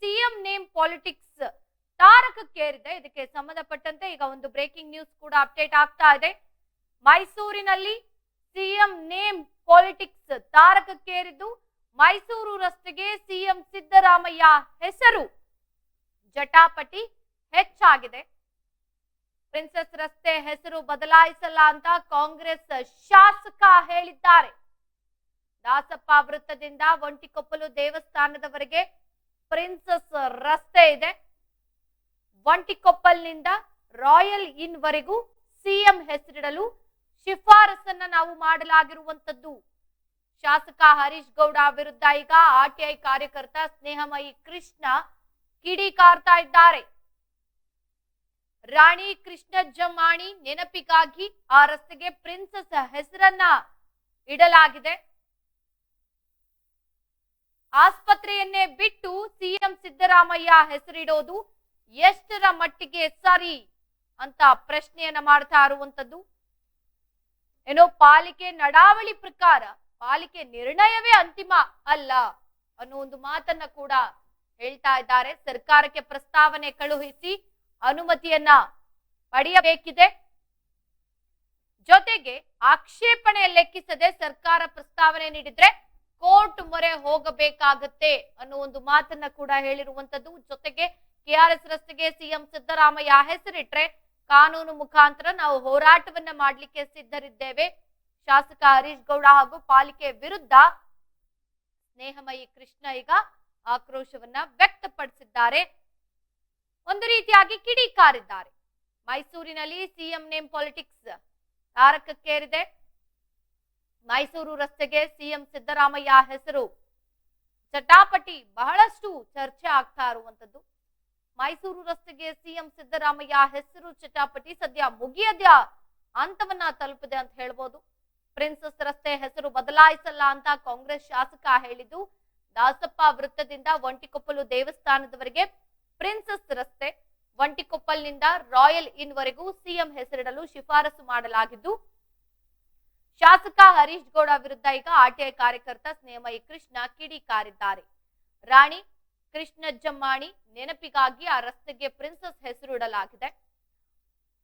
CM name politics ತಾರಕಕ್ಕೇರಿದೆ. ಇದಕ್ಕೆ ಸಂಬಂಧಪಟ್ಟಂತೆ ಈಗ ಒಂದು ಬ್ರೇಕಿಂಗ್ ನ್ಯೂಸ್ ಕೂಡ ಅಪ್ಡೇಟ್ ಆಗ್ತಾ ಇದೆ. ಮೈಸೂರಿನಲ್ಲಿ ಸಿಎಂ ನೇಮ್ ಪಾಲಿಟಿಕ್ಸ್ ತಾರಕಕ್ಕೇರಿದ್ದು ಮೈಸೂರು ರಸ್ತೆಗೆ ಸಿಎಂ ಸಿದ್ದರಾಮಯ್ಯ ಹೆಸರು ಜಟಾಪಟಿ ಹೆಚ್ಚಾಗಿದೆ. ಪ್ರಿನ್ಸೆಸ್ ರಸ್ತೆ ಹೆಸರು ಬದಲಾಯಿಸಲ್ಲ ಅಂತ ಕಾಂಗ್ರೆಸ್ ಶಾಸಕ ಹೇಳಿದ್ದಾರೆ. ದಾಸಪ್ಪ ವೃತ್ತದಿಂದ ಒಂಟಿಕೊಪ್ಪಲು ದೇವಸ್ಥಾನದವರೆಗೆ ಪ್ರಿನ್ಸಸ್ ರಸ್ತೆ ಇದೆ. ಒಂಟಿಕೊಪ್ಪಲ್ನಿಂದ ರಾಯಲ್ ಇನ್ ವರೆಗೂ ಸಿಎಂ ಹೆಸರಿಡಲು ಶಿಫಾರಸನ್ನ ನಾವು ಮಾಡಲಾಗಿರುವಂತದ್ದು ಶಾಸಕ ಹರೀಶ್ ಗೌಡ ವಿರುದ್ಧ ಈಗ ಆರ್ಟಿಐ ಕಾರ್ಯಕರ್ತ ಸ್ನೇಹಮಯಿ ಕೃಷ್ಣ ಕಿಡಿಕಾರ್ತಾ ಇದ್ದಾರೆ. ರಾಣಿ ಕೃಷ್ಣ ಜಮ್ಮಾಣಿ ನೆನಪಿಗಾಗಿ ಆ ರಸ್ತೆಗೆ ಪ್ರಿನ್ಸಸ್ ಹೆಸರನ್ನ ಇಡಲಾಗಿದೆ. ಆಸ್ಪತ್ರೆಯನ್ನೇ ಬಿಟ್ಟು ಸಿಎಂ ಸಿದ್ದರಾಮಯ್ಯ ಹೆಸರಿಡೋದು ಎಷ್ಟರ ಮಟ್ಟಿಗೆ ಸರಿ ಅಂತ ಪ್ರಶ್ನೆಯನ್ನ ಮಾಡ್ತಾ ಇರುವಂತದ್ದು? ಏನೋ ಪಾಲಿಕೆ ನಡಾವಳಿ ಪ್ರಕಾರ ಪಾಲಿಕೆ ನಿರ್ಣಯವೇ ಅಂತಿಮ ಅಲ್ಲ ಅನ್ನೋ ಒಂದು ಮಾತನ್ನ ಕೂಡ ಹೇಳ್ತಾ ಇದ್ದಾರೆ. ಸರ್ಕಾರಕ್ಕೆ ಪ್ರಸ್ತಾವನೆ ಕಳುಹಿಸಿ ಅನುಮತಿಯನ್ನ ಪಡೆಯಬೇಕಿದೆ. ಜೊತೆಗೆ ಆಕ್ಷೇಪಣೆ ಲೆಕ್ಕಿಸದೆ ಸರ್ಕಾರ ಪ್ರಸ್ತಾವನೆ ನೀಡಿದ್ರೆ ಕೋರ್ಟ್ ಮೊರೆ ಹೋಗಬೇಕಾಗತ್ತೆ ಅನ್ನೋ ಒಂದು ಮಾತನ್ನ ಕೂಡ ಹೇಳಿರುವಂತದ್ದು. ಜೊತೆಗೆ ಕೆಆರ್ಎಸ್ ರಸ್ತೆಗೆ ಸಿಎಂ ಸಿದ್ದರಾಮಯ್ಯ ಹೆಸರಿಟ್ರೆ ಕಾನೂನು ಮುಖಾಂತರ ನಾವು ಹೋರಾಟವನ್ನ ಮಾಡ್ಲಿಕ್ಕೆ ಸಿದ್ಧರಿದ್ದೇವೆ. ಶಾಸಕ ಹರೀಶ್ ಗೌಡ ಹಾಗೂ ಪಾಲಿಕೆ ವಿರುದ್ಧ ಸ್ನೇಹಮಯಿ ಕೃಷ್ಣ ಈಗ ಆಕ್ರೋಶವನ್ನ ವ್ಯಕ್ತಪಡಿಸಿದ್ದಾರೆ. ಒಂದು ರೀತಿಯಾಗಿ ಕಿಡಿಕಾರಿದ್ದಾರೆ. ಮೈಸೂರಿನಲ್ಲಿ ಸಿಎಂ ನೇಮ್ ಪಾಲಿಟಿಕ್ಸ್ ತಾರಕಕ್ಕೇರಿದೆ. ಮೈಸೂರು ರಸ್ತೆಗೆ ಸಿಎಂ ಸಿದ್ದರಾಮಯ್ಯ ಹೆಸರು. ಚಟಾಪಟಿ ಬಹಳಷ್ಟು ಚರ್ಚೆ ಆಗ್ತಾ ಇರುವಂತದ್ದು. ಮೈಸೂರು ರಸ್ತೆಗೆ ಸಿಎಂ ಸಿದ್ದರಾಮಯ್ಯ ಹೆಸರು ಚಟಾಪಟಿ ಸದ್ಯ ಮುಗಿಯದ ಹಂತವನ್ನ ತಲುಪಿದೆ ಅಂತ ಹೇಳ್ಬೋದು. ಪ್ರಿನ್ಸಸ್ ರಸ್ತೆ ಹೆಸರು ಬದಲಾಯಿಸಲ್ಲ ಅಂತ ಕಾಂಗ್ರೆಸ್ ಶಾಸಕ ಹೇಳಿದ್ದು, ದಾಸಪ್ಪ ವೃತ್ತದಿಂದ ಒಂಟಿಕೊಪ್ಪಲು ದೇವಸ್ಥಾನದವರೆಗೆ ಪ್ರಿನ್ಸಸ್ ರಸ್ತೆ, ಒಂಟಿಕೊಪ್ಪಲ್ನಿಂದ ರಾಯಲ್ ಇನ್ ವರೆಗೂ ಸಿಎಂ ಹೆಸರಿಡಲು ಶಿಫಾರಸು ಮಾಡಲಾಗಿದ್ದು ಶಾಸಕ ಹರೀಶ್ ಗೌಡ ವಿರುದ್ಧ ಈಗ ಆರ್ಟಿಐ ಕಾರ್ಯಕರ್ತ ಸ್ನೇಹಮಯಿ ಕೃಷ್ಣ ಕಿಡಿಕಾರಿದ್ದಾರೆ ರಾಣಿ ಕೃಷ್ಣ ಜಮ್ಮಾಣಿ ನೆನಪಿಗಾಗಿ ಆ ರಸ್ತೆಗೆ ಪ್ರಿನ್ಸಸ್ ಹೆಸರಿಡಲಾಗಿದೆ.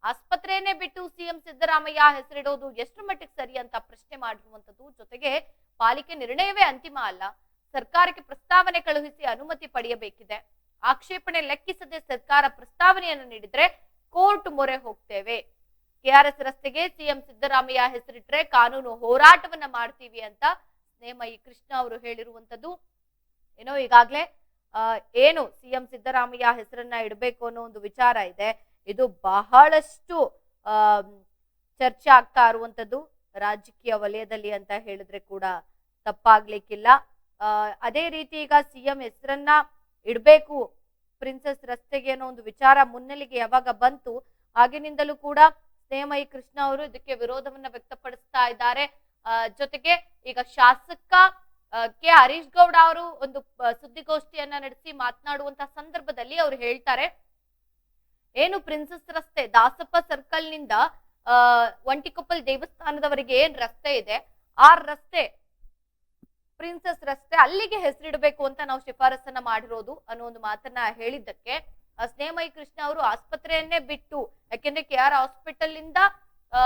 ಆಸ್ಪತ್ರೆಯನ್ನೇ ಬಿಟ್ಟು ಸಿಎಂ ಸಿದ್ದರಾಮಯ್ಯ ಹೆಸರಿಡೋದು ಎಷ್ಟು ಮಟ್ಟಿಗೆ ಸರಿ ಅಂತ ಪ್ರಶ್ನೆ ಮಾಡಿರುವಂತದ್ದು ಜೊತೆಗೆ ಪಾಲಿಕೆ ನಿರ್ಣಯವೇ ಅಂತಿಮ ಅಲ್ಲ. ಸರ್ಕಾರಕ್ಕೆ ಪ್ರಸ್ತಾವನೆ ಕಳುಹಿಸಿ ಅನುಮತಿ ಪಡೆಯಬೇಕಿದೆ. ಆಕ್ಷೇಪಣೆ ಲೆಕ್ಕಿಸದೆ ಸರ್ಕಾರ ಪ್ರಸ್ತಾವನೆಯನ್ನು ನೀಡಿದ್ರೆ ಕೋರ್ಟ್ ಮೊರೆ ಹೋಗ್ತೇವೆ. ಕೆಆರ್ಎಸ್ ರಸ್ತೆಗೆ ಸಿಎಂ ಸಿದ್ದರಾಮಯ್ಯ ಹೆಸರಿಟ್ರೆ ಕಾನೂನು ಹೋರಾಟವನ್ನ ಮಾಡ್ತೀವಿ ಅಂತ ಸ್ನೇಹಮಯಿ ಕೃಷ್ಣ ಅವರು ಹೇಳಿರುವಂತದ್ದು ಏನೋ ಈಗಾಗ್ಲೇ ಏನು ಸಿಎಂ ಸಿದ್ದರಾಮಯ್ಯ ಹೆಸರನ್ನ ಇಡಬೇಕು ಅನ್ನೋ ಒಂದು ವಿಚಾರ ಇದೆ. ಇದು ಬಹಳಷ್ಟು ಚರ್ಚೆ ಆಗ್ತಾ ಇರುವಂತದ್ದು ರಾಜಕೀಯ ವಲಯದಲ್ಲಿ ಅಂತ ಹೇಳಿದ್ರೆ ಕೂಡ ತಪ್ಪಾಗ್ಲಿಕ್ಕಿಲ್ಲ. ಅದೇ ರೀತಿ ಈಗ ಸಿಎಂ ಹೆಸರನ್ನ ಇಡಬೇಕು ಪ್ರಿನ್ಸೆಸ್ ರಸ್ತೆಗೆ ಅನ್ನೋ ಒಂದು ವಿಚಾರ ಮುನ್ನೆಲೆಗೆ ಯಾವಾಗ ಬಂತು, ಆಗಿನಿಂದಲೂ ಕೂಡ ಸ್ನೇಹಮಯಿ ಕೃಷ್ಣ ಅವರು ಇದಕ್ಕೆ ವಿರೋಧವನ್ನ ವ್ಯಕ್ತಪಡಿಸ್ತಾ ಇದ್ದಾರೆ. ಜೊತೆಗೆ ಈಗ ಶಾಸಕ ಕೆ ಹರೀಶ್ ಗೌಡ ಅವರು ಒಂದು ಸುದ್ದಿಗೋಷ್ಠಿಯನ್ನ ನಡೆಸಿ ಮಾತನಾಡುವಂತಹ ಸಂದರ್ಭದಲ್ಲಿ ಅವರು ಹೇಳ್ತಾರೆ, ಏನು ಪ್ರಿನ್ಸಸ್ ರಸ್ತೆ, ದಾಸಪ್ಪ ಸರ್ಕಲ್ನಿಂದ ಒಂಟಿಕೊಪ್ಪಲ್ ದೇವಸ್ಥಾನದವರೆಗೆ ಏನ್ ರಸ್ತೆ ಇದೆ? ಆ ರಸ್ತೆ ಪ್ರಿನ್ಸಸ್ ರಸ್ತೆ ಅಲ್ಲಿಗೆ ಹೆಸರಿಡಬೇಕು ಅಂತ ನಾವು ಶಿಫಾರಸನ್ನ ಮಾಡಿರೋದು ಅನ್ನೋ ಒಂದು ಮಾತನ್ನ ಹೇಳಿದ್ದಕ್ಕೆ ಸ್ನೇಹಮಯಿ ಕೃಷ್ಣ ಅವರು ಆಸ್ಪತ್ರೆಯನ್ನೇ ಬಿಟ್ಟು, ಯಾಕೆಂದ್ರೆ ಕೆ ಆರ್ ಹಾಸ್ಪಿಟಲ್ ಇಂದ, ಆ,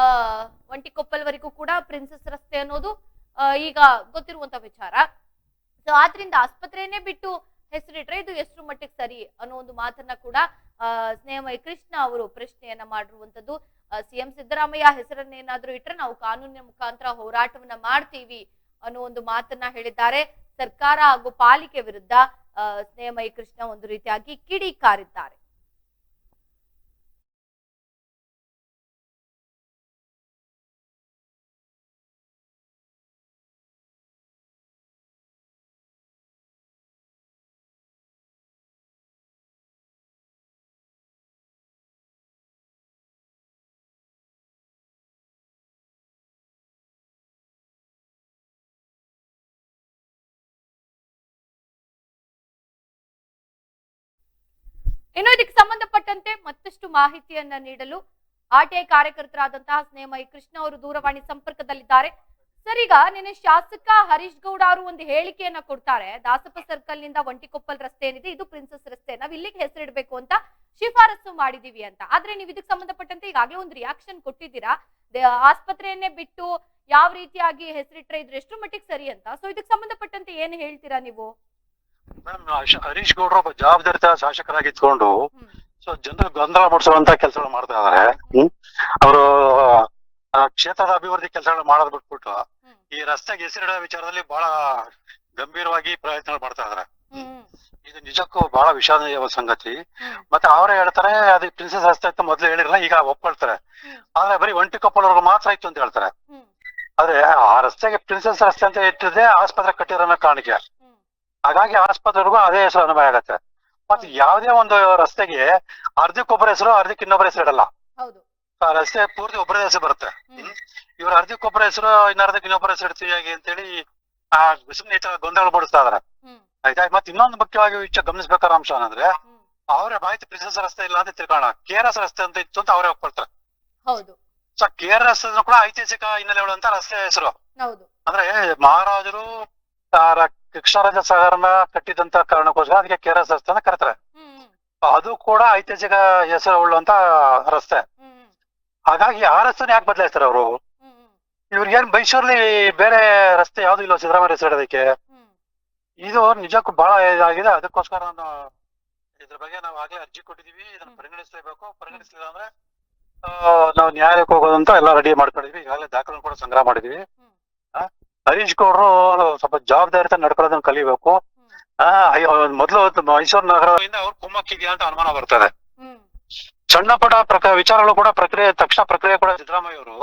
ಒಂಟಿಕೊಪ್ಪಲ್ವರೆಗೂ ಕೂಡ ಪ್ರಿನ್ಸಸ್ ರಸ್ತೆ ಅನ್ನೋದು ಈಗ ಗೊತ್ತಿರುವಂತ ವಿಚಾರ. ಸೊ ಆದ್ರಿಂದ ಆಸ್ಪತ್ರೆಯನ್ನೇ ಬಿಟ್ಟು ಹೆಸರಿಟ್ರೆ ಇದು ಎಷ್ಟು ಮಟ್ಟಿಗೆ ಸರಿ ಅನ್ನೋ ಒಂದು ಮಾತನ್ನ ಕೂಡ ಸ್ನೇಹಮಯಿ ಕೃಷ್ಣ ಅವರು ಪ್ರಶ್ನೆಯನ್ನ ಮಾಡಿರುವಂತದ್ದು ಸಿಎಂ ಸಿದ್ದರಾಮಯ್ಯ ಹೆಸರನ್ನೇನಾದ್ರೂ ಇಟ್ರೆ ನಾವು ಕಾನೂನಿನ ಮುಖಾಂತರ ಹೋರಾಟವನ್ನ ಮಾಡ್ತೀವಿ ಅನ್ನೋ ಒಂದು ಮಾತನ್ನ ಹೇಳಿದ್ದಾರೆ. ಸರ್ಕಾರ ಹಾಗೂ ಪಾಲಿಕೆ ವಿರುದ್ಧ ಸ್ನೇಹಮಯಿ ಕೃಷ್ಣ ಒಂದು ರೀತಿಯಾಗಿ ಕಿಡಿಕಾರಿದ್ದಾರೆ ಸಂಬಂಧಪಟ್ಟಂತೆ ಮತ್ತಷ್ಟು ಮಾಹಿತಿಯನ್ನ ನೀಡಲು ಆರ್ಟಿಐ ಕಾರ್ಯಕರ್ತರಾದಂತಹ ಸ್ನೇಹಮಯಿ ಕೃಷ್ಣ ಅವರು ದೂರವಾಣಿ ಸಂಪರ್ಕದಲ್ಲಿದ್ದಾರೆ. ಸರ್ ಈಗ ನಿನ್ನೆ ಶಾಸಕ ಹರೀಶ್ ಗೌಡ ಅವರು ಒಂದು ಹೇಳಿಕೆಯನ್ನ ಕೊಡ್ತಾರೆ. ದಾಸಪ್ಪ ಸರ್ಕಲ್ನಿಂದ ಒಂಟಿಕೊಪ್ಪಲ್ ರಸ್ತೆ ಏನಿದೆ ಇದು ಪ್ರಿನ್ಸಸ್ ರಸ್ತೆ. ನಾವ್ ಇಲ್ಲಿಗೆ ಹೆಸರಿಡಬೇಕು ಅಂತ ಶಿಫಾರಸು ಮಾಡಿದೀವಿ ಅಂತ. ಆದ್ರೆ ನೀವು ಇದಕ್ಕೆ ಸಂಬಂಧಪಟ್ಟಂತೆ ಈಗಾಗಲೇ ಒಂದು ರಿಯಾಕ್ಷನ್ ಕೊಟ್ಟಿದ್ದೀರಾ. ಆಸ್ಪತ್ರೆಯನ್ನೇ ಬಿಟ್ಟು ಯಾವ ರೀತಿಯಾಗಿ ಹೆಸರಿಟ್ರೆ ಇದ್ರೆ ಎಷ್ಟು ಮಟ್ಟಿಗೆ ಸರಿ ಅಂತ. ಸೊ ಇದಕ್ಕೆ ಸಂಬಂಧಪಟ್ಟಂತೆ ಏನ್ ಹೇಳ್ತೀರಾ ನೀವು? ಹರೀಶ್ ಗೌಡ್ರ ಒಬ್ಬ ಜವಾಬ್ದಾರಿತ ಶಾಸಕರಾಗಿ ಇದ್ಕೊಂಡು ಹ್ಮ್. ಸೊ ಜನರು ಗೊಂದಲ ಮೂಡಿಸುವಂತ ಕೆಲಸಗಳು ಮಾಡ್ತಾ ಇದಾರೆ. ಅವರು ಕ್ಷೇತ್ರದ ಅಭಿವೃದ್ಧಿ ಕೆಲಸಗಳು ಮಾಡೋದ್ ಬಿಟ್ಬಿಟ್ಟು ಈ ರಸ್ತೆಗೆ ಹೆಸರಿಡೋ ವಿಚಾರದಲ್ಲಿ ಬಹಳ ಗಂಭೀರವಾಗಿ ಪ್ರಯತ್ನ ಮಾಡ್ತಾ ಇದಾರೆ. ಇದು ನಿಜಕ್ಕೂ ಬಹಳ ವಿಷಾದನೀಯ ಸಂಗತಿ. ಮತ್ತೆ ಅವರೇ ಹೇಳ್ತಾರೆ ಅದು ಪ್ರಿನ್ಸೆಸ್ ರಸ್ತೆ ಅಂತ ಮೊದ್ಲು ಹೇಳಿರಲ್ಲ ಈಗ ಒಪ್ಕೊಳ್ತಾರೆ. ಆದ್ರೆ ಬರೀ ಒಂಟಿ ಕೊಪ್ಪಳವರೆಗೂ ಮಾತ್ರ ಇತ್ತು ಅಂತ ಹೇಳ್ತಾರೆ. ಆದ್ರೆ ಆ ರಸ್ತೆಗೆ ಪ್ರಿನ್ಸೆಸ್ ರಸ್ತೆ ಅಂತ ಇಟ್ಟಿದ್ರೆ ಆಸ್ಪತ್ರೆ ಕಟ್ಟಿರೋ ಕಾಣಿಕೆ. ಹ್ಮ್. ಹಾಗಾಗಿ ಆಸ್ಪತ್ರೆಗೂ ಅದೇ ಹೆಸರು ಅನುಭವ ಆಗತ್ತೆ. ಮತ್ತೆ ಯಾವ್ದೇ ಒಂದು ರಸ್ತೆಗೆ ಅರ್ಧಕ್ಕೊಬ್ಬರ ಹೆಸರು ಅರ್ಧಕ್ಕೆ ಇನ್ನೊಬ್ಬರ ಹೆಸರು ಇಡಲ್ಲ. ಹೌದು. ಆ ರಸ್ತೆ ಪೂರ್ತಿ ಒಬ್ಬರ ಹೆಸರು ಬರುತ್ತೆ. ಇವ್ರ ಅರ್ಧಕ್ಕೊಬ್ಬರ ಹೆಸರು ಇನ್ನರ್ಧಕ್ಕೆ ಇನ್ನೊಬ್ಬರ ಹೆಸರು ಇಡ್ತೀವಿ ಹೇಗೆ ಅಂತೇಳಿ ಆ ಸುಮ್ಮನೆ ಗೊಂದಲ ಮೂಡಿಸ್ತಾ ಇದಾರೆ. ಆಯ್ತಾ? ಮತ್ತೆ ಇನ್ನೊಂದು ಮುಖ್ಯವಾಗಿ ವಿಷಯ ಗಮನಿಸಬೇಕಾದ ಅಂಶ ಏನಂದ್ರೆ ಅವರೇ ಮಾಹಿತಿ ಪ್ರಿಸಸ್ ರಸ್ತೆ ಇಲ್ಲ ಅಂತ ತಿಳ್ಕೋಣ ಕೆ ಆರ್ ಎಸ್ ರಸ್ತೆ ಅಂತ ಇತ್ತು ಅಂತ ಅವರೇ ಒಪ್ಕೊಳ್ತಾರೆ. ಸೊ ಕೆ ಆರ್ ಎಸ್ ಕೂಡ ಐತಿಹಾಸಿಕ ಹಿನ್ನೆಲೆಗಳು ಅಂತ ರಸ್ತೆ ಹೆಸರು. ಅಂದ್ರೆ ಮಹಾರಾಜರು ಕೃಷ್ಣರಾಜ ಸಾಗರನ ಕಟ್ಟಿದಂತ ಕಾರಣಕ್ಕೋಸ್ಕರ ಅದಕ್ಕೆ ಕೆ ಆರ್ ಎಸ್ ರಸ್ತೆ ಅಂತ ಕರೀತಾರೆ ಅದು ಕೂಡ ಐತಿಹಾಸಿಕ ಹೆಸರು ಉಳ್ಳುವಂತ ರಸ್ತೆ. ಹಾಗಾಗಿ ಆ ರಸ್ತೆನ ಯಾಕೆ ಬದಲಾಯಿಸ್ತಾರೆ ಅವರು? ಇವ್ರಿಗೇನ್ ಮೈಸೂರಲ್ಲಿ ಬೇರೆ ರಸ್ತೆ ಯಾವ್ದು ಇಲ್ಲ ಸಿದ್ದರಾಮಯ್ಯ ಸೈಡ್ ಇಡೋದಕ್ಕೆ ಇದು ನಿಜಕ್ಕೂ ಬಹಳ ಇದಾಗಿದೆ. ಅದಕ್ಕೋಸ್ಕರ ನಾನು ಇದ್ರ ಬಗ್ಗೆ ನಾವು ಆಗ್ಲೇ ಅರ್ಜಿ ಕೊಟ್ಟಿದೀವಿ. ಇದನ್ನ. ಪರಿಗಣಿಸಲೇಬೇಕು. ಪರಿಗಣಿಸಲಿಲ್ಲ ಅಂದ್ರೆ ನಾವು ನ್ಯಾಯಕ್ಕೆ ಹೋಗೋದಂತ ಎಲ್ಲ ರೆಡಿ ಮಾಡ್ಕೊಂಡಿದ್ವಿ. ಈಗಾಗಲೇ ದಾಖಲೆ ಕೂಡ ಸಂಗ್ರಹ ಮಾಡಿದೀವಿ. ಹರೀಶ್ ಗೌಡ್ರು ಸ್ವಲ್ಪ ಜವಾಬ್ದಾರಿತ ನಡ್ಕೊಳ್ಳೋದನ್ನ ಕಲಿಬೇಕು. ಆ, ಅಯ್ಯೋ ಮೊದಲು ಮೈಸೂರು ನಗರದಿಂದ ಅವ್ರು ಕುಮ್ಮಕ್ಕಿದ್ಯಾ ಅಂತ ಅನುಮಾನ ಬರ್ತದೆ. ಸಣ್ಣ ಪುಟ ಪ್ರಕ ವಿಚಾರಗಳು ಕೂಡ ಪ್ರಕ್ರಿಯೆ ತಕ್ಷಣ ಪ್ರಕ್ರಿಯೆ ಕೂಡ ಸಿದ್ದರಾಮಯ್ಯ ಅವರು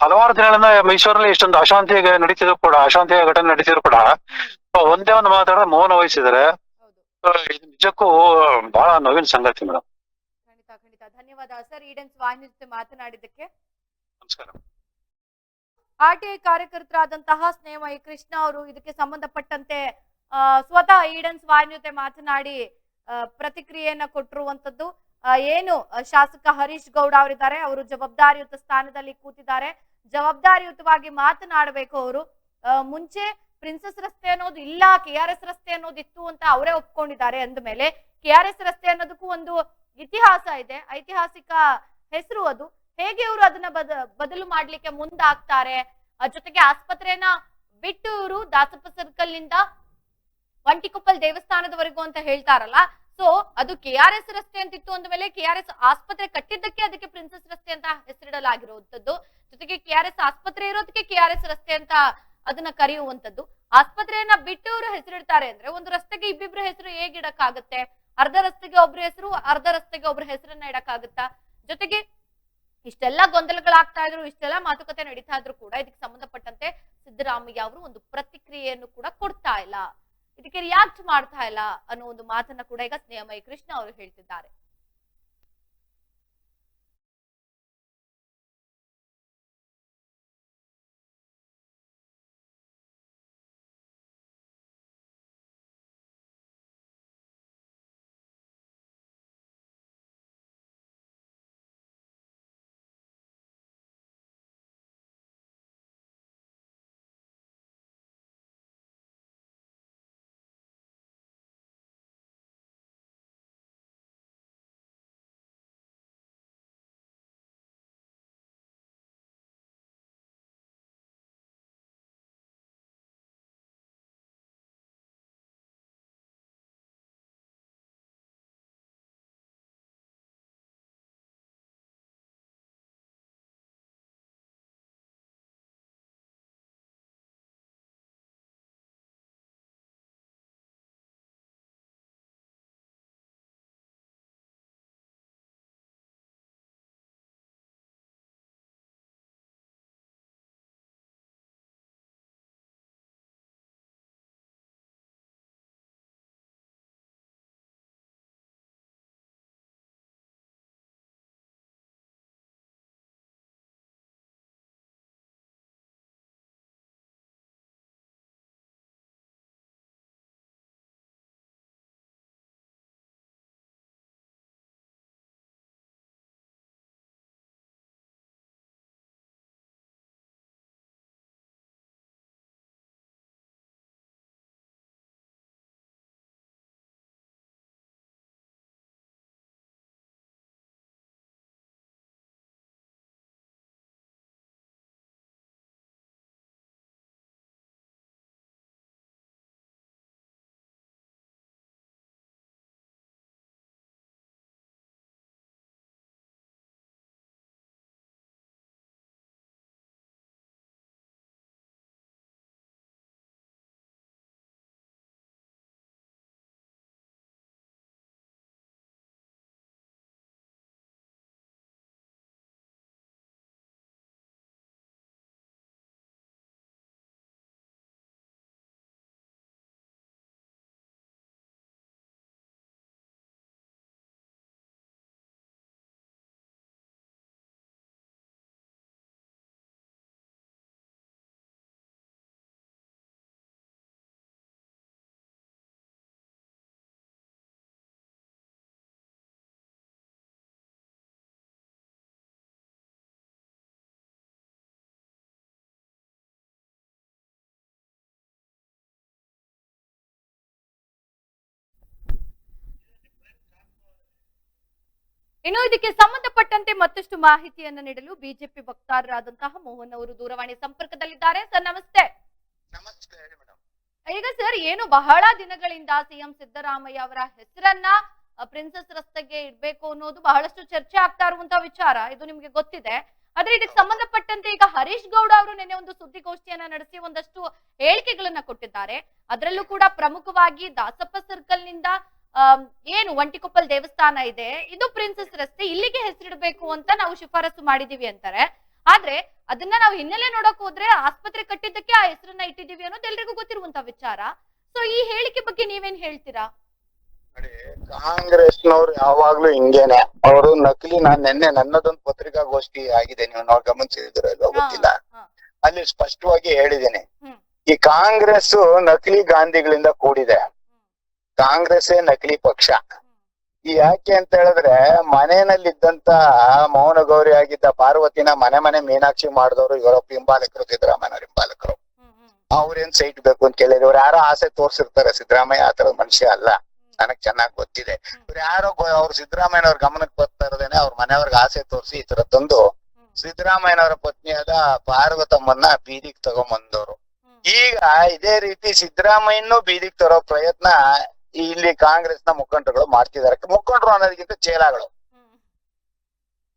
ಹಲವಾರು ದಿನಗಳಿಂದ ಮೈಸೂರಲ್ಲಿ ಇಷ್ಟೊಂದು ಅಶಾಂತಿ ನಡೀತಿದ್ರು ಕೂಡ ಅಶಾಂತಿಯ ಘಟನೆ ನಡೀತಿದ್ರು ಕೂಡ. ಒಂದೇ ಒಂದು ಮಾತಾಡಿದ್ರೆ ಮೌನ ವಹಿಸಿದರೆ. ಇದು ನಿಜಕ್ಕೂ ಬಹಳ ನೋವಿನ ಸಂಗತಿ ಮೇಡಮ್ ಖಂಡಿತ ಖಂಡಿತ. ಧನ್ಯವಾದ. ಸರ್ ಈಡನ್ಸ್ ವಾಹಿನಿ ಜೊತೆ ಮಾತನಾಡಿದ್ದಕ್ಕೆ. ನಮಸ್ಕಾರ. ಆರ್ ಟಿ ಐ ಕಾರ್ಯಕರ್ತರಾದಂತಹ ಸ್ನೇಹಮಯಿ ಕೃಷ್ಣ ಅವರು ಇದಕ್ಕೆ ಸಂಬಂಧಪಟ್ಟಂತೆ ಸ್ವತಃ ಈಡನ್ಸ್ ವಾಹಿನಿ ಜೊತೆ ಮಾತನಾಡಿ ಪ್ರತಿಕ್ರಿಯೆಯನ್ನ ಕೊಟ್ಟಿರುವಂತದ್ದು. ಏನು ಶಾಸಕ ಹರೀಶ್ ಗೌಡ ಅವರಿದ್ದಾರೆ. ಅವರು ಜವಾಬ್ದಾರಿಯುತ ಸ್ಥಾನದಲ್ಲಿ ಕೂತಿದ್ದಾರೆ. ಜವಾಬ್ದಾರಿಯುತವಾಗಿ ಮಾತನಾಡಬೇಕು ಅವರು. ಮುಂಚೆ ಪ್ರಿನ್ಸಸ್ ರಸ್ತೆ ಅನ್ನೋದು ಇಲ್ಲ, ಕೆ ಆರ್ ಎಸ್ ರಸ್ತೆ ಅನ್ನೋದು ಇತ್ತು ಅಂತ ಅವರೇ ಒಪ್ಕೊಂಡಿದ್ದಾರೆ ಅಂದ ಮೇಲೆ ಕೆ ಆರ್ ಎಸ್ ರಸ್ತೆ ಅನ್ನೋದಕ್ಕೂ ಒಂದು ಇತಿಹಾಸ ಇದೆ, ಐತಿಹಾಸಿಕ ಹೆಸರು ಅದು. ಹೇಗೆ ಇವರು ಅದನ್ನ ಬದ, ಬದಲು ಮಾಡ್ಲಿಕ್ಕೆ ಮುಂದಾಗ್ತಾರೆ? ಜೊತೆಗೆ ಆಸ್ಪತ್ರೆನ ಬಿಟ್ಟು ಇವರು ದಾಸಪ್ಪ ಸರ್ಕಲ್ನಿಂದ ಒಂಟಿಕೊಪ್ಪಲ್ ದೇವಸ್ಥಾನದವರೆಗೂ ಅಂತ ಹೇಳ್ತಾರಲ್ಲ ಸೊ ಅದು ಕೆ ಆರ್ ಎಸ್ ರಸ್ತೆ ಅಂತಿತ್ತು ಅಂದ ಮೇಲೆ ಕೆ ಆರ್ ಎಸ್ ಆಸ್ಪತ್ರೆ ಕಟ್ಟಿದ್ದಕ್ಕೆ ಅದಕ್ಕೆ ಪ್ರಿನ್ಸಸ್ ರಸ್ತೆ ಅಂತ ಹೆಸರಿಡಲಾಗಿರುವಂತದ್ದು. ಜೊತೆಗೆ ಕೆ ಆರ್ ಎಸ್ ಆಸ್ಪತ್ರೆ ಇರೋದಕ್ಕೆ ಕೆ ಆರ್ ಎಸ್ ರಸ್ತೆ ಅಂತ ಅದನ್ನ ಕರೆಯುವಂತದ್ದು. ಆಸ್ಪತ್ರೆಯನ್ನ ಬಿಟ್ಟು ಇವರು ಹೆಸರಿಡ್ತಾರೆ ಅಂದ್ರೆ ಒಂದು ರಸ್ತೆಗೆ ಇಬ್ಬಿಬ್ರ ಹೆಸರು ಹೇಗೆ ಇಡಕ್ಕಾಗತ್ತೆ? ಅರ್ಧ ರಸ್ತೆಗೆ ಒಬ್ರ ಹೆಸರು, ಅರ್ಧ ರಸ್ತೆಗೆ ಒಬ್ರ ಹೆಸರನ್ನ ಇಡಕ್ಕಾಗತ್ತಾ? ಜೊತೆಗೆ ಇಷ್ಟೆಲ್ಲ ಗೊಂದಲಗಳಾಗ್ತಾ ಇದ್ರು, ಇಷ್ಟೆಲ್ಲ ಮಾತುಕತೆ ನಡೀತಾ ಇದ್ರು ಕೂಡ ಇದಕ್ಕೆ ಸಂಬಂಧಪಟ್ಟಂತೆ ಸಿದ್ದರಾಮಯ್ಯ ಅವರು ಒಂದು ಪ್ರತಿಕ್ರಿಯೆಯನ್ನು ಕೂಡ ಕೊಡ್ತಾ ಇಲ್ಲ. ಇದಕ್ಕೆ ರಿಯಾಕ್ಟ್ ಮಾಡ್ತಾ ಇಲ್ಲ ಅನ್ನೋ ಒಂದು ಮಾತನ್ನ ಕೂಡ ಈಗ ಸ್ನೇಹಮಯಿ ಕೃಷ್ಣ ಅವರು ಹೇಳ್ತಿದ್ದಾರೆ. ಇನ್ನು ಇದಕ್ಕೆ ಸಂಬಂಧಪಟ್ಟಂತೆ ಮತ್ತಷ್ಟು ಮಾಹಿತಿಯನ್ನ ನೀಡಲು ಬಿಜೆಪಿ ವಕ್ತಾರರಾದಂತಹ ಮೋಹನ್ ಅವರು ದೂರವಾಣಿ ಸಂಪರ್ಕದಲ್ಲಿದ್ದಾರೆ. ಸರ್ ನಮಸ್ತೆ. ಈಗ ಸರ್ ಏನು ಬಹಳ ದಿನಗಳಿಂದ ಸಿಎಂ ಸಿದ್ದರಾಮಯ್ಯ ಅವರ ಹೆಸರನ್ನ ಪ್ರಿನ್ಸೆಸ್ ರಸ್ತೆಗೆ ಇಡ್ಬೇಕು ಅನ್ನೋದು ಬಹಳಷ್ಟು ಚರ್ಚೆ ಆಗ್ತಾ ಇರುವಂತಹ ವಿಚಾರ. ಇದು ನಿಮ್ಗೆ ಗೊತ್ತಿದೆ. ಆದ್ರೆ ಇದಕ್ಕೆ ಸಂಬಂಧಪಟ್ಟಂತೆ ಈಗ ಹರೀಶ್ ಗೌಡ ಅವರು ನಿನ್ನೆ ಒಂದು ಸುದ್ದಿಗೋಷ್ಠಿಯನ್ನ ನಡೆಸಿ ಒಂದಷ್ಟು ಹೇಳಿಕೆಗಳನ್ನ ಕೊಟ್ಟಿದ್ದಾರೆ. ಅದರಲ್ಲೂ ಕೂಡ ಪ್ರಮುಖವಾಗಿ ದಾಸಪ್ಪ ಸರ್ಕಲ್ನಿಂದ ಏನು ಒಂಟಿಕೊಪ್ಪಲ್ ದೇವಸ್ಥಾನ ಇದೆ ಇದು ಪ್ರಿನ್ಸಸ್ ರಸ್ತೆ ಇಲ್ಲಿಗೆ ಹೆಸರಿಡಬೇಕು ಅಂತ ನಾವು ಶಿಫಾರಸು ಮಾಡಿದೀವಿ ಅಂತಾರೆ. ಆದ್ರೆ ಅದನ್ನ ನಾವು ಹಿನ್ನೆಲೆ ನೋಡಕ್ ಹೋದ್ರೆ ಆಸ್ಪತ್ರೆ ಕಟ್ಟಿದ್ದಕ್ಕೆ ಆ ಹೆಸರನ್ನ ಇಟ್ಟಿದೀವಿ ಅನ್ನೋದು ಎಲ್ರಿಗೂ ಗೊತ್ತಿರುವಂತ ವಿಚಾರ. ಸೊ ಈ ಹೇಳಿಕೆ ಬಗ್ಗೆ ನೀವೇನ್ ಹೇಳ್ತೀರಾ? ಕಾಂಗ್ರೆಸ್ ಕಾಂಗ್ರೆಸ್ನವ್ರು ಯಾವಾಗ್ಲೂ ಹಿಂಗೇನೆ. ಅವರು ನಕಲಿ ನಾನ್ ನಿನ್ನೆ ನನ್ನದೊಂದು ಪತ್ರಿಕಾಗೋಷ್ಠಿ ಆಗಿದೆ ನೀವು ನಾವು ಗಮನಿಸಿದಿರೋ ಇಲ್ವೋ? ಗೊತ್ತಿಲ್ಲ. ಅಲ್ಲಿ ಸ್ಪಷ್ಟವಾಗಿ ಹೇಳಿದ್ದೇನೆ. ಈ ಕಾಂಗ್ರೆಸ್ ನಕಲಿ ಗಾಂಧಿಗಳಿಂದ ಕೂಡಿದೆ. ಕಾಂಗ್ರೆಸ್ಸೇ ನಕಲಿ ಪಕ್ಷ. ಯಾಕೆ ಅಂತ ಹೇಳಿದ್ರೆ ಮನೆಯಲ್ಲಿದ್ದಂತ ಮೌನ ಗೌರಿ ಆಗಿದ್ದ ಪಾರ್ವತಿನ ಮನೆ ಮನೆ ಮೀನಾಕ್ಷಿ ಮಾಡಿದವರು ಇವರ ಹಿಂಬಾಲಕರು ಸಿದ್ದರಾಮಯ್ಯ ಹಿಂಬಾಲಕರು. ಅವ್ರೇನ್ ಸೈಟ್ ಬೇಕು ಅಂತ ಕೇಳಿದ್ರು. ಇವ್ರು ಯಾರೋ ಆಸೆ ತೋರ್ಸಿರ್ತಾರೆ. ಸಿದ್ದರಾಮಯ್ಯ ಆ ತರದ ಮನುಷ್ಯ ಅಲ್ಲ. ನನಗ್ ಚೆನ್ನಾಗ್ ಗೊತ್ತಿದೆ. ಇವ್ರು ಯಾರೋ ಅವ್ರು ಸಿದ್ದರಾಮಯ್ಯನವ್ರ ಗಮನಕ್ಕೆ ಬರ್ತಾ ಇರೋದೇನೆ ಅವ್ರ ಮನೆಯವ್ರಿಗೆ ಆಸೆ ತೋರಿಸಿ ಈ ತರ ತಂದು ಸಿದ್ದರಾಮಯ್ಯನವರ ಪತ್ನಿಯಾದ ಪಾರ್ವತಮ್ಮನ್ನ ಬೀದಿಗೆ ತಗೊಂಬಂದವರು. ಈಗ ಇದೇ ರೀತಿ ಸಿದ್ದರಾಮಯ್ಯನೂ ಬೀದಿಗೆ ತರೋ ಪ್ರಯತ್ನ ಇಲ್ಲಿ ನ ಮುಖಂಡರುಗಳು ಮಾಡ್ತಿದ್ದಾರೆ. ಮುಖಂಡರು ಅನ್ನೋದಕ್ಕಿಂತ ಚೇಲಾಗಳು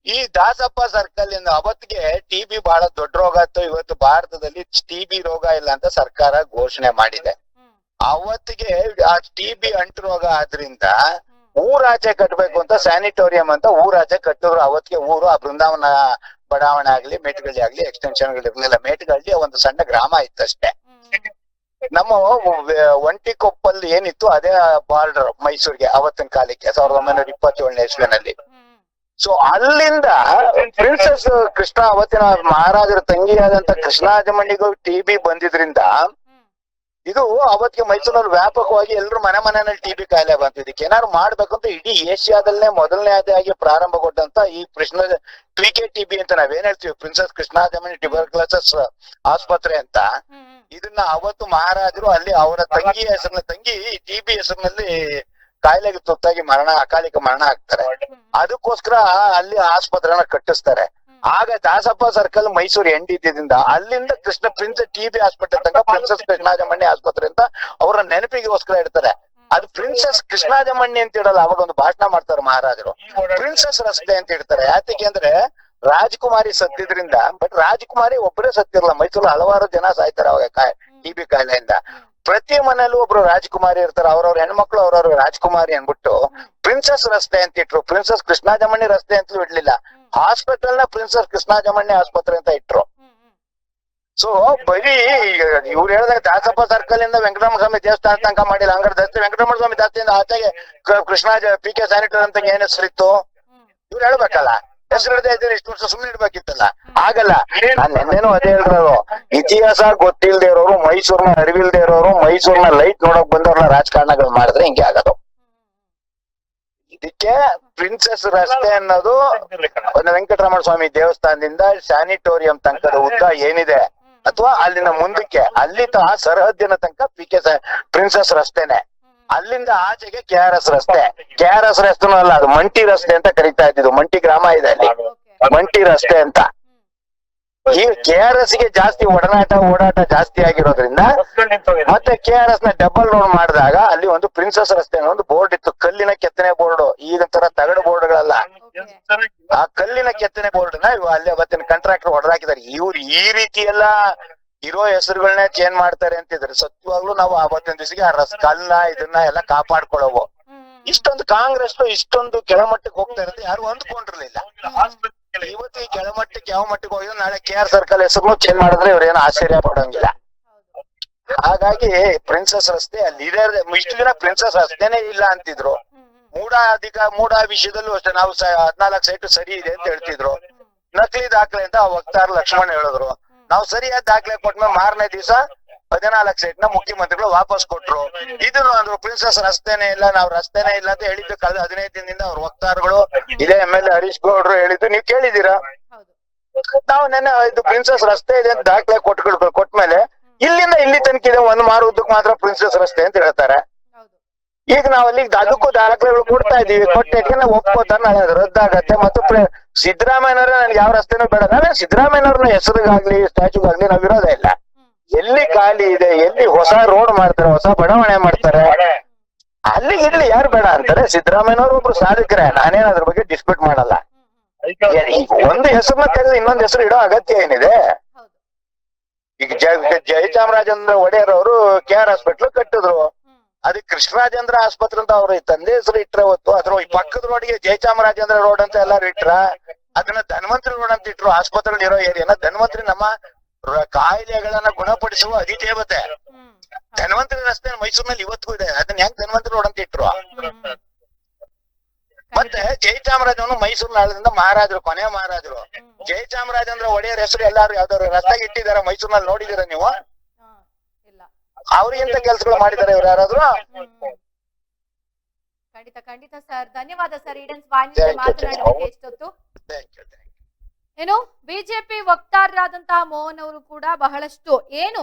ಈ ದಾಸಪ್ಪ ಸರ್ಕಲ್ ಇಂದ ಅವತ್ತಿಗೆ ಟಿಬಿ ಬಹಳ ದೊಡ್ಡ ರೋಗ ಇತ್ತು. ಇವತ್ತು ಭಾರತದಲ್ಲಿ ಟಿಬಿ ರೋಗ ಇಲ್ಲ ಅಂತ ಸರ್ಕಾರ ಘೋಷಣೆ ಮಾಡಿದೆ. ಅವತ್ತಿಗೆ ಆ ಟಿಬಿ ಅಂಟು ರೋಗ ಆದ್ರಿಂದ ಊರಾಚೆ ಕಟ್ಟಬೇಕು ಅಂತ ಸ್ಯಾನಿಟೋರಿಯಂ ಅಂತ ಊರಾಚೆ ಕಟ್ಟಿದ್ರು. ಅವತ್ತಿಗೆ ಊರು, ಆ ಬೃಂದಾವನ ಬಡಾವಣೆ ಆಗ್ಲಿ, ಮೇಟ್ಗಳ್ಳಿ ಆಗ್ಲಿ ಎಕ್ಸ್ಟೆನ್ಷನ್ ಇರ್ಲಿಲ್ಲ. ಮೇಟ್ಗಳ್ಳಿ ಒಂದು ಸಣ್ಣ ಗ್ರಾಮ ಇತ್ತಷ್ಟೇ. ನಮ್ಮ ಒಂಟಿಕೊಪ್ಪಲ್ಲಿ ಒಂಟಿಕೊಪ್ಪಲ್ ಏನಿತ್ತು, ಅದೇ ಬಾರ್ಡರ್ ಮೈಸೂರಿಗೆ ಅವತ್ತಿನ ಕಾಲಕ್ಕೆ, ಸಾವಿರದ ಒಂಬೈನೂರ ಇಪ್ಪತ್ತೇಳನೇ ಇಸ್ವಿನಲ್ಲಿ. ಸೊ ಅಲ್ಲಿಂದ ಪ್ರಿನ್ಸಸ್ ಕೃಷ್ಣ ಅವತ್ತಿನ ಮಹಾರಾಜರ ತಂಗಿಯಾದಂತ ಕೃಷ್ಣಾಜಮಣಿಗೂ ಟಿ ಬಿ ಬಂದಿದ್ರಿಂದ, ಇದು ಅವತ್ತಿಗೆ ಮೈಸೂರಲ್ಲಿ ವ್ಯಾಪಕವಾಗಿ ಎಲ್ಲರೂ ಮನೆ ಮನೆಯಲ್ಲಿ ಟಿ ಬಿ ಕಾಯಿಲೆ ಬಂತು ಏನಾದ್ರು ಮಾಡ್ಬೇಕಂತ ಇಡೀ ಏಷ್ಯಾದಲ್ಲೇ ಮೊದಲನೇದಾಗಿ ಪ್ರಾರಂಭಗೊಂಡಂತ ಈ Krishna T K T B ಅಂತ ನಾವೇನ್ ಹೇಳ್ತೀವಿ? ಪ್ರಿನ್ಸೆಸ್ ಕೃಷ್ಣಾಜಮಣಿ ಟ್ಯೂಬರ್ಕ್ಲೋಸಸ್ ಆಸ್ಪತ್ರೆ ಅಂತ. ಇದನ್ನ ಅವತ್ತು ಮಹಾರಾಜರು ಅಲ್ಲಿ ಅವರ ತಂಗಿ ಹೆಸರಿನ ತಂಗಿ ಟಿ ಬಿ ಹೆಸರಿನಲ್ಲಿ ಕಾಯಿಲೆಗೆ ತುತ್ತಾಗಿ ಮರಣ, ಅಕಾಲಿಕ ಮರಣ ಆಗ್ತಾರೆ. ಅದಕ್ಕೋಸ್ಕರ ಅಲ್ಲಿ ಆಸ್ಪತ್ರೆನ ಕಟ್ಟಿಸ್ತಾರೆ. ಆಗ ದಾಸಪ್ಪ ಸರ್ಕಲ್ ಮೈಸೂರು ಇದ್ದಿದ್ದಿಂದ ಅಲ್ಲಿಂದ ಕೃಷ್ಣ ಪ್ರಿನ್ಸ್ ಟಿ ಬಿ ಆಸ್ಪತ್ರೆ ತನಕ ಪ್ರಿನ್ಸಸ್ ಕೃಷ್ಣಾಜಮಣ್ಣಿ ಆಸ್ಪತ್ರೆ ಅಂತ ಅವರ ನೆನಪಿಗೋಸ್ಕರ ಇಡ್ತಾರೆ. ಅದು ಪ್ರಿನ್ಸಸ್ ಕೃಷ್ಣಾಜಮಣ್ಣಿ ಅಂತ ಇಡಲ್ಲ ಅವಾಗ ಒಂದು ಭಾಷಣ ಮಾಡ್ತಾರೆ ಮಹಾರಾಜರು. ಪ್ರಿನ್ಸಸ್ ರಸ್ತೆ ಅಂತ ಇಡ್ತಾರೆ. ಯಾತಕ್ಕೆ ಅಂದ್ರೆ ರಾಜಕುಮಾರಿ ಸತ್ತಿದ್ರಿಂದ ಬಟ್ ರಾಜಕುಮಾರಿ ಒಬ್ಬರೇ ಸತ್ತಿರಲ್ಲ ಮೈಸೂರು ಹಲವಾರು ಜನ ಸಾಯ್ತಾರೆ ಅವಾಗ ಟಿ ಬಿ ಕಾಯಿಲೆಯಿಂದ ಪ್ರತಿ ಮನೆಯಲ್ಲೂ ಒಬ್ರು ರಾಜಕುಮಾರಿ ಇರ್ತಾರೆ. ಅವ್ರವ್ರ ಹೆಣ್ಮಕ್ಳು ಅವ್ರವ್ರ ರಾಜಕುಮಾರಿ ಅನ್ಬಿಟ್ಟು ಪ್ರಿನ್ಸಸ್ ರಸ್ತೆ ಅಂತ ಇಟ್ರು. ಪ್ರಿನ್ಸಸ್ ಕೃಷ್ಣಾಜಮಣ್ಣಿ ರಸ್ತೆ ಅಂತಲೂ ಇಡ್ಲಿಲ್ಲ. ಹಾಸ್ಪಿಟಲ್ನ ಪ್ರಿನ್ಸಸ್ ಕೃಷ್ಣಾಜಮಣ್ಣಿ ಆಸ್ಪತ್ರೆ ಅಂತ ಇಟ್ರು. ಸೊ ಬರೀ ಇವ್ರು ಹೇಳಿದಾಗ ದಾಸಪ್ಪ ಸರ್ಕಲ್ ಇಂದ ವೆಂಕಟರಮಣ ಸ್ವಾಮಿ ದೇವಸ್ಥಾನ ತನಕ ಮಾಡಿಲ್ಲ. ಹಂಗಾರೆ ದಸ್ತಿ ವೆಂಕಟರಮಣ ಸ್ವಾಮಿ ದಾಸ್ತಿಯಿಂದ ಆಚೆಗೆ ಕೃಷ್ಣ ಪಿ ಕೆ ಸ್ಯಾನಿಟರ್ ಅಂತ ಏನ್ ಹೆಸರಿತ್ತು ಇವ್ರು ಹೇಳ್ಬೇಕಲ್ಲ. ಹೆಸರು ಹಿಡ್ದೇ ಇದ್ದೇನೆ ಇಷ್ಟು ವರ್ಷ ಸುಮ್ಮನೆ ಇಡ್ಬೇಕಿತ್ತಲ್ಲ. ಆಗಲ್ಲ. ನಾನು ನಿನ್ನೇನು ಅದೇ ಹೇಳಿರೋರು ಇತಿಹಾಸ ಗೊತ್ತಿಲ್ದೇ ಇರೋರು ಮೈಸೂರ್ನ ಅರಿವಿಲ್ದೇ ಇರೋರು ಮೈಸೂರ್ನ ಲೈಟ್ ನೋಡಕ್ ಬಂದವ್ರನ್ನ ರಾಜಕಾರಣಗಳು ಮಾಡಿದ್ರೆ ಹಿಂಗೆ ಆಗೋದು. ಇದಕ್ಕೆ ಪ್ರಿನ್ಸೆಸ್ ರಸ್ತೆ ಅನ್ನೋದು ಒಂದು ವೆಂಕಟರಮಣ ಸ್ವಾಮಿ ದೇವಸ್ಥಾನದಿಂದ ಸ್ಯಾನಿಟೋರಿಯಂ ತನಕದ ಉದ್ದ ಏನಿದೆ ಅಥವಾ ಅಲ್ಲಿನ ಮುಂದಕ್ಕೆ ಅಲ್ಲಿ ತ ಸರಹದ್ದಿನ ತನಕ ಪಿ ಕೆ ಪ್ರಿನ್ಸೆಸ್ ರಸ್ತೆನೆ. ಅಲ್ಲಿಂದ ಆಚೆಗೆ ಕೆ ಆರ್ ಎಸ್ ರಸ್ತೆ. ಕೆ ಆರ್ ಎಸ್ ರಸ್ತೆನೂ ಅಲ್ಲ ಅದು ಮಂಟಿ ರಸ್ತೆ ಅಂತ ಕರೀತಾ ಇದ್ದಿದ್ದು ಮಂಟಿ ಗ್ರಾಮ ಇದೆ ಅಲ್ಲಿ. ಮಂಟಿ ರಸ್ತೆ ಅಂತ. ಈ ಕೆ ಆರ್ ಎಸ್ಗೆ ಜಾಸ್ತಿ ಒಡನಾಟ ಓಡಾಟ ಜಾಸ್ತಿ ಆಗಿರೋದ್ರಿಂದ ಮತ್ತೆ ಕೆ ಆರ್ ಎಸ್ನ ಡಬಲ್ ರೋಡ್ ಮಾಡಿದಾಗ ಅಲ್ಲಿ ಒಂದು ಪ್ರಿನ್ಸಸ್ ರಸ್ತೆ ಅನ್ನೋ ಒಂದು ಬೋರ್ಡ್ ಇತ್ತು. ಕಲ್ಲಿನ ಕೆತ್ತನೆ ಬೋರ್ಡ್. ಈಗ ತರ ತಗಡು ಬೋರ್ಡ್ಗಳಲ್ಲ. ಆ ಕಲ್ಲಿನ ಕೆತ್ತನೆ ಬೋರ್ಡ್ನ ಅಲ್ಲಿ ಅವತ್ತಿನ ಕಾಂಟ್ರಾಕ್ಟರ್ ಹೊಡೆದಾಕಿದ್ದಾರೆ ಇವ್ರು ಈ ರೀತಿ ಎಲ್ಲ ಇರೋ ಹೆಸರುಗಳನ್ನ ಚೇಂಜ್ ಮಾಡ್ತಾರೆ ಅಂತಿದ್ರೆ ಸತ್ಯವಾಗ್ಲೂ ನಾವು ಅವತ್ತಿನ ದಿವಸಿಗೆ ಆ ರಸ್ ಕಲ್ಲ ಇದನ್ನ ಎಲ್ಲ ಕಾಪಾಡ್ಕೊಳ್ಳೋವು? ಇಷ್ಟೊಂದು ಕಾಂಗ್ರೆಸ್ ಇಷ್ಟೊಂದು ಕೆಳಮಟ್ಟಕ್ಕೆ ಹೋಗ್ತಾ ಇರೋದು ಯಾರು ಅಂದ್ಕೊಂಡಿರ್ಲಿಲ್ಲ. ಇವತ್ತು ಈ ಕೆಳಮಟ್ಟಕ್ಕೆ ಯಾವ ಮಟ್ಟಕ್ಕೆ ಹೋಗಿದ್ರೆ ನಾಳೆ ಕೆ ಆರ್ ಸರ್ಕಲ್ ಹೆಸರು ಚೇಂಜ್ ಮಾಡಿದ್ರೆ ಇವ್ರೇನು ಆಶ್ಚರ್ಯ ಪಡೋಂಗಿಲ್ಲ. ಹಾಗಾಗಿ ಪ್ರಿನ್ಸಸ್ ರಸ್ತೆ ಅಲ್ಲಿ ಇದೆ ಇಷ್ಟು ದಿನ ಪ್ರಿನ್ಸಸ್ ರಸ್ತೆನೇ ಇಲ್ಲ ಅಂತಿದ್ರು. ಮೂಡ ಅಧಿಕ ಮೂಡ ವಿಷಯದಲ್ಲೂ ಅಷ್ಟೇ ನಾವು ಹದ್ನಾಲ್ಕು ಸೈಟ್ ಸರಿ ಇದೆ ಅಂತ ಹೇಳ್ತಿದ್ರು. ನಕಲಿ ದಾಖಲೆ ಅಂತ ಆ ವಕ್ತಾರ ಲಕ್ಷ್ಮಣ್ ಹೇಳಿದ್ರು. ನಾವು ಸರಿಯಾದ ದಾಖಲೆ ಕೊಟ್ಮೇಲೆ ಮಾರನೇ ದಿವಸ ಹದಿನಾಲ್ಕು ಸೈಟ್ನ ಮುಖ್ಯಮಂತ್ರಿಗಳು ವಾಪಸ್ ಕೊಟ್ರು. ಇದನ್ನು ಅಂದ್ರು ಪ್ರಿನ್ಸಸ್ ರಸ್ತೆನೇ ಇಲ್ಲ, ನಾವು ರಸ್ತೆನೇ ಇಲ್ಲ ಅಂತ ಹೇಳಿದ್ದು ಕಳೆದ ಹದಿನೈದು ದಿನದಿಂದ ಅವ್ರ ವಕ್ತಾರಗಳು, ಇದೇ ಎಂ ಎಲ್ ಎ ಹರೀಶ್ ಗೌಡ್ರು ಹೇಳಿದ್ದು ನೀವು ಕೇಳಿದೀರಾ ನಾವು ನೆನ್ನೆ ಇದು ಪ್ರಿನ್ಸಸ್ ರಸ್ತೆ ಇದೆ ಅಂತ ದಾಖಲೆ ಕೊಟ್ಕೊಳ್ಬೇಕು ಕೊಟ್ಮೇಲೆ ಇಲ್ಲಿಂದ ಇಲ್ಲಿ ತನಕ ಇದೆ, ಒಂದ್ ಉದ್ದಕ್ಕೆ ಮಾತ್ರ ಪ್ರಿನ್ಸಸ್ ರಸ್ತೆ ಅಂತ ಹೇಳ್ತಾರೆ. ಈಗ ನಾವ್ ಅಲ್ಲಿ ಅದಕ್ಕೂ ದಾಖಲೆಗಳು ಕೊಡ್ತಾ ಇದೀವಿ ಕೊಟ್ಟಕ್ಕೆ ನಾವು ಒಪ್ಪೋತಾನ ನಾಳೆ ಅದು ರದ್ದಾಗತ್ತೆ. ಮತ್ತು ಸಿದ್ದರಾಮಯ್ಯನವ್ರ ನನ್ಗೆ ಯಾವ ರಸ್ತೆನು ಬೇಡ. ನಾನೇ ಸಿದ್ದರಾಮಯ್ಯನವ್ರನ್ನ ಹೆಸರಿಗಾಗ್ಲಿ ಸ್ಟ್ಯಾಚುಗಾಗ್ಲಿ ನಾವ್ ಇರೋದೇ ಇಲ್ಲ. ಎಲ್ಲಿ ಖಾಲಿ ಇದೆ ಎಲ್ಲಿ ಹೊಸ ರೋಡ್ ಮಾಡ್ತಾರೆ ಹೊಸ ಬಡಾವಣೆ ಮಾಡ್ತಾರೆ ಅಲ್ಲಿ ಇರ್ಲಿ ಯಾರು ಬೇಡ ಅಂತಾರೆ? ಸಿದ್ದರಾಮಯ್ಯನವ್ರು ಒಬ್ರು ಸಾಧಕರೇ. ನಾನೇನ್ ಅದ್ರ ಬಗ್ಗೆ ಡಿಸ್ಪ್ಯೂಟ್ ಮಾಡಲ್ಲ. ಒಂದ್ ಹೆಸರನ್ನ ತೆಗೆದು ಇನ್ನೊಂದು ಹೆಸರು ಇಡೋ ಅಗತ್ಯ ಏನಿದೆ? ಈಗ ಜಯ ಜಯಚಾಮರಾಜೇಂದ್ರ ಒಡೆಯರ್ ಅವರು ಕೆ ಆರ್ ಹಾಸ್ಪಿಟ್ಲ್ ಕಟ್ಟಿದ್ರು. ಅದಕ್ಕೆ ಕೃಷ್ಣರಾಜೇಂದ್ರ ಆಸ್ಪತ್ರೆ ಅಂತ ಅವ್ರ ತಂದೆ ಹೆಸರು ಇಟ್ರ ಹೊತ್ತು, ಅದ್ರ ಈ ಪಕ್ಕದ ರೋಡ್ಗೆ ಜಯಚಾಮರಾಜೇಂದ್ರ ರೋಡ್ ಅಂತ ಎಲ್ಲಾರು ಇಟ್ರ, ಅದನ್ನ ಧನ್ವಂತರಿ ರೋಡ್ ಅಂತ ಇಟ್ರು ಆಸ್ಪತ್ರೆ ಇರೋ ಏರಿಯಾನ, ಧನ್ವಂತರಿ ನಮ್ಮ ಕಾಯಿಲೆಗಳನ್ನ ಗುಣಪಡಿಸುವ ಅಧಿದೇವತೆ. ಧನ್ವಂತ್ರಿ ರಸ್ತೆ ಮೈಸೂರಿನಲ್ಲಿ ಇವತ್ತು ಇದೆ, ಅದನ್ನ ಹೆಂಗ್ ಧನ್ವಂತರಿ ರೋಡ್ ಅಂತ ಇಟ್ರು? ಮತ್ತೆ ಜಯಚಾಮರಾಜನು ಮೈಸೂರು ನಾಳದಿಂದ ಮಹಾರಾಜರು, ಕೊನೆ ಮಹಾರಾಜರು. ಜಯಚಾಮರಾಜ ಜಯಚಾಮರಾಜೇಂದ್ರ ಒಡೆಯರ್ ಹೆಸರು ಎಲ್ಲಾರು ಯಾವ್ದಾದ್ರು ರಸ್ತೆ ಇಟ್ಟಿದಾರ ಮೈಸೂರಿನಲ್ಲಿ ನೋಡಿದೀರ ನೀವು? ಅವ್ರಿಗಿಂತ ಕೆಲ್ಸಗಳು ಮಾಡಿದ್ದಾರೆ ಇವ್ರು ಯಾರಾದ್ರು. ಖಂಡಿತ ಖಂಡಿತ ಸರ್. ಧನ್ಯವಾದ ಸರ್ ಮಾತನಾಡಿದ್ದಕ್ಕೆ thank ಎಷ್ಟೊತ್ತು ಏನು ಬಿಜೆಪಿ ವಕ್ತಾರರಾದಂತಹ ಮೋಹನ್ ಅವರು ಕೂಡ ಬಹಳಷ್ಟು ಏನು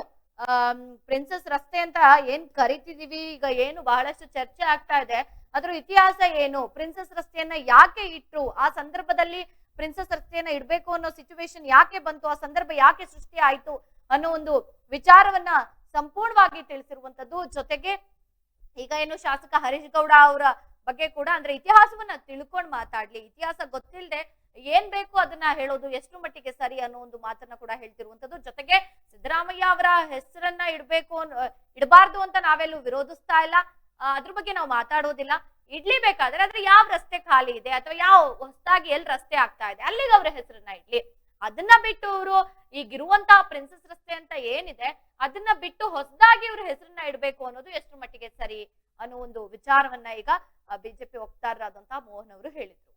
ಪ್ರಿನ್ಸಸ್ ರಸ್ತೆ ಅಂತ ಏನ್ ಕರಿತಿದೀವಿ ಈಗ ಏನು ಬಹಳಷ್ಟು ಚರ್ಚೆ ಆಗ್ತಾ ಇದೆ. ಅದ್ರ ಇತಿಹಾಸ ಏನು ಪ್ರಿನ್ಸಸ್ ರಸ್ತೆಯನ್ನ ಯಾಕೆ ಇಟ್ರು ಆ ಸಂದರ್ಭದಲ್ಲಿ ಪ್ರಿನ್ಸಸ್ ರಸ್ತೆಯನ್ನ ಇಡ್ಬೇಕು ಅನ್ನೋ ಸಿಚುವೇಶನ್ ಯಾಕೆ ಬಂತು ಆ ಸಂದರ್ಭ ಯಾಕೆ ಸೃಷ್ಟಿ ಆಯ್ತು ಅನ್ನೋ ಒಂದು ವಿಚಾರವನ್ನ ಸಂಪೂರ್ಣವಾಗಿ ತಿಳಿಸಿರುವಂತದ್ದು. ಜೊತೆಗೆ ಈಗ ಏನು ಶಾಸಕ ಹರೀಶ್ ಗೌಡ ಅವರ ಬಗ್ಗೆ ಕೂಡ ಅಂದ್ರೆ ಇತಿಹಾಸವನ್ನ ತಿಳ್ಕೊಂಡ್ ಮಾತಾಡ್ಲಿ. ಇತಿಹಾಸ ಗೊತ್ತಿಲ್ಲದೆ ಏನ್ ಬೇಕು ಅದನ್ನ ಹೇಳೋದು, ಎಷ್ಟು ಮಟ್ಟಿಗೆ ಸರಿ ಅನ್ನೋ ಒಂದು ಮಾತನ್ನ ಕೂಡ ಹೇಳ್ತಿರುವಂತದ್ದು. ಜೊತೆಗೆ ಸಿದ್ದರಾಮಯ್ಯ ಅವರ ಹೆಸರನ್ನ ಇಡ್ಬೇಕು ಇಡಬಾರ್ದು ಅಂತ ನಾವೆಲ್ಲೂ ವಿರೋಧಿಸ್ತಾ ಇಲ್ಲ. ಅದ್ರ ಬಗ್ಗೆ ನಾವು ಮಾತಾಡೋದಿಲ್ಲ. ಇಡ್ಲಿಬೇಕಾದ್ರೆ ಅಂದ್ರೆ ಯಾವ ರಸ್ತೆ ಖಾಲಿ ಇದೆ? ಅಥವಾ ಯಾವ ಹೊಸದಾಗಿ ಎಲ್ಲಿ ರಸ್ತೆ ಆಗ್ತಾ ಇದೆ? ಅಲ್ಲಿಗೆ ಅವ್ರ ಹೆಸರನ್ನ ಇಡ್ಲಿ. ಅದನ್ನ ಬಿಟ್ಟು ಅವರು ಈಗಿರುವಂತಹ ಪ್ರಿನ್ಸಸ್ ರಸ್ತೆ ಅಂತ ಏನಿದೆ, ಅದನ್ನ ಬಿಟ್ಟು ಹೊಸದಾಗಿ ಇವ್ರ ಹೆಸರನ್ನ ಇಡಬೇಕು ಅನ್ನೋದು ಎಷ್ಟು ಮಟ್ಟಿಗೆ ಸರಿ ಅನ್ನೋ ಒಂದು ವಿಚಾರವನ್ನ ಈಗ ಬಿಜೆಪಿ ವಕ್ತಾರರಾದಂತಹ ಮೋಹನ್ ಅವರು ಹೇಳಿದ್ರು.